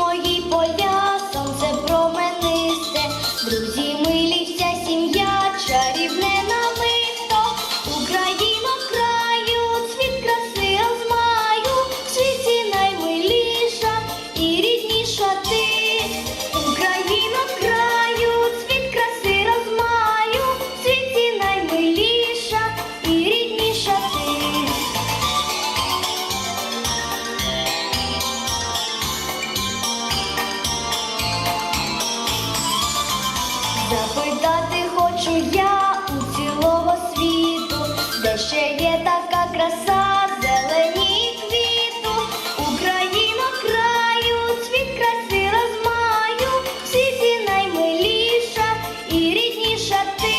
мої поля, сонце променисте, друзі милі, вся сім'я чарівне нами. Запитати хочу я у цілого світу, де ще є така краса, зелені квіту, Україна краю, світ краси розмаю, всі сі наймиліша і рідніша ти.